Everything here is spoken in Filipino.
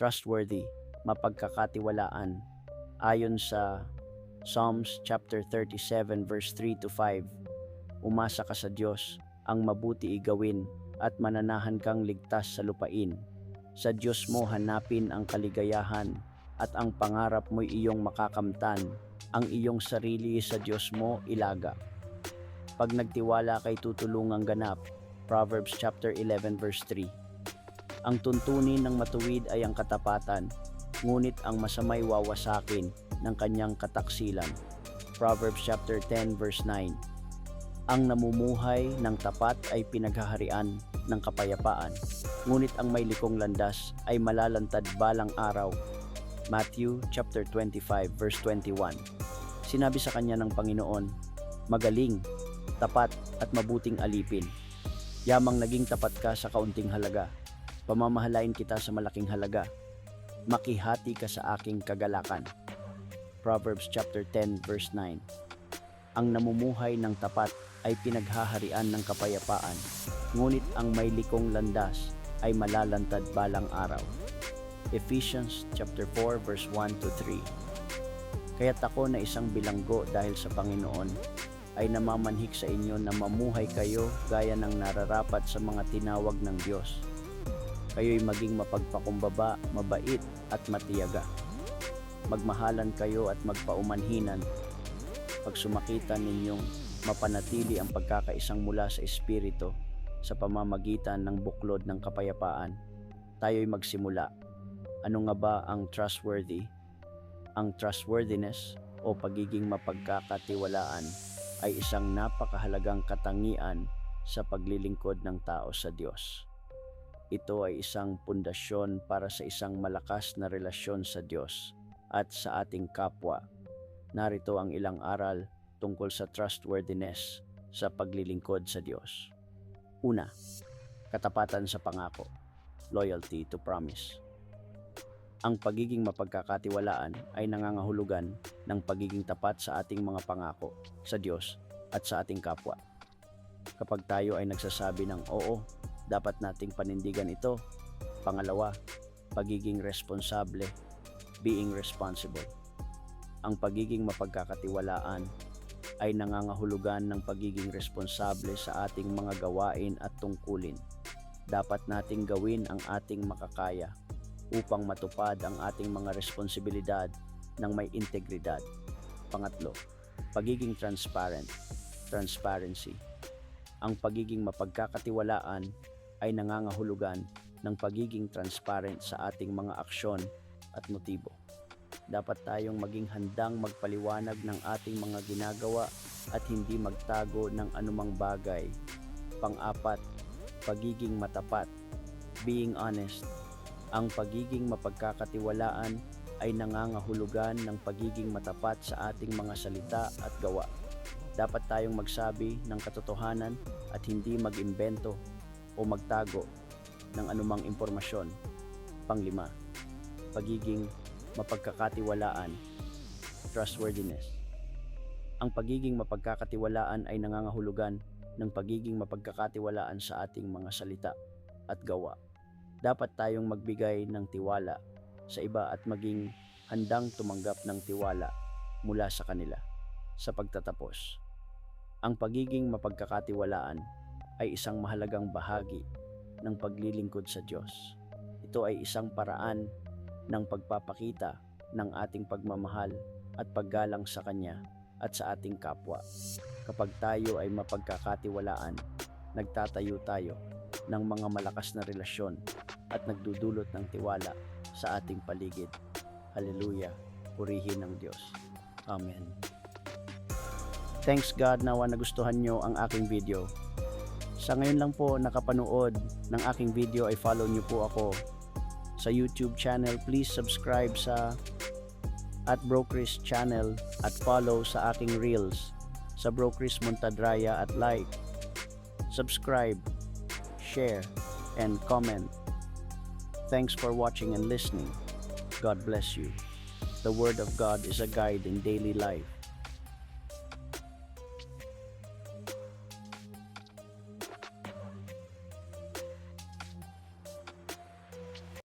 trustworthy, mapagkakatiwalaan. Ayon sa Psalms chapter 37 verse 3 to 5, umasa ka sa Diyos, ang mabuti igawin at mananahan kang ligtas sa lupain. Sa Diyos mo hanapin ang kaligayahan at ang pangarap mo'y iyong makakamtan. Ang iyong sarili sa Diyos mo ilaga. Pag nagtiwala kay tutulungang ganap. Proverbs chapter 11 verse 3. Ang tuntunin ng matuwid ay ang katapatan, ngunit ang masamay wawasakin ng kanyang kataksilan. Proverbs chapter 10 verse 9. Ang namumuhay ng tapat ay pinaghaharian ng kapayapaan, ngunit ang may likong landas ay malalantad balang araw. Matthew chapter 25 verse 21. Sinabi sa kanya ng Panginoon, magaling, tapat at mabuting alipin. Yamang naging tapat ka sa kaunting halaga. Pamamahalain kita sa malaking halaga. Makihati ka sa aking kagalakan. Proverbs chapter 10 verse 9. Ang namumuhay ng tapat ay pinaghaharian ng kapayapaan, ngunit ang may likong landas ay malalantad balang araw. Ephesians chapter 4 verse 1 to 3. Kaya't ako na isang bilanggo dahil sa Panginoon ay namamanhik sa inyo na mamuhay kayo gaya ng nararapat sa mga tinawag ng Diyos. Kayo'y maging mapagpakumbaba, mabait at matiyaga. Magmahalan kayo at magpaumanhinan. Pag sumakitan ninyong mapanatili ang pagkakaisang mula sa Espiritu sa pamamagitan ng buklod ng kapayapaan, tayo'y magsimula. Ano nga ba ang trustworthy? Ang trustworthiness o pagiging mapagkakatiwalaan ay isang napakahalagang katangian sa paglilingkod ng tao sa Diyos. Ito ay isang pundasyon para sa isang malakas na relasyon sa Diyos at sa ating kapwa. Narito ang ilang aral tungkol sa trustworthiness sa paglilingkod sa Diyos. Una, katapatan sa pangako, loyalty to promise. Ang pagiging mapagkakatiwalaan ay nangangahulugan ng pagiging tapat sa ating mga pangako sa Diyos at sa ating kapwa. Kapag tayo ay nagsasabi ng oo, dapat nating panindigan ito. Pangalawa, pagiging responsable, being responsible. Ang pagiging mapagkakatiwalaan ay nangangahulugan ng pagiging responsable sa ating mga gawain at tungkulin. Dapat nating gawin ang ating makakaya upang matupad ang ating mga responsibilidad ng may integridad. Pangatlo, pagiging transparent, transparency. Ang pagiging mapagkakatiwalaan ay nangangahulugan ng pagiging transparent sa ating mga aksyon at motibo. Dapat tayong maging handang magpaliwanag ng ating mga ginagawa at hindi magtago ng anumang bagay. Pang-apat, pagiging matapat, being honest. Ang pagiging mapagkakatiwalaan ay nangangahulugan ng pagiging matapat sa ating mga salita at gawa. Dapat tayong magsabi ng katotohanan at hindi mag-imbento o magtago ng anumang impormasyon. Panglima, pagiging mapagkakatiwalaan, trustworthiness. Ang pagiging mapagkakatiwalaan ay nangangahulugan ng pagiging mapagkakatiwalaan sa ating mga salita at gawa. Dapat tayong magbigay ng tiwala sa iba at maging handang tumanggap ng tiwala mula sa kanila. Sa pagtatapos, ang pagiging mapagkakatiwalaan ay isang mahalagang bahagi ng paglilingkod sa Diyos. Ito ay isang paraan ng pagpapakita ng ating pagmamahal at paggalang sa Kanya at sa ating kapwa. Kapag tayo ay mapagkakatiwalaan, nagtatayo tayo ng mga malakas na relasyon at nagdudulot ng tiwala sa ating paligid. Hallelujah! Purihin ng Diyos. Amen. Thanks God na nagustuhan nyo ang aking video. Sa ngayon lang po nakapanood ng aking video ay follow nyo po ako sa YouTube channel. Please subscribe sa at Bro Chris channel at follow sa aking reels sa Bro Chris Montadraya at like, subscribe, share, and comment. Thanks for watching and listening. God bless you. The Word of God is a guide in daily life.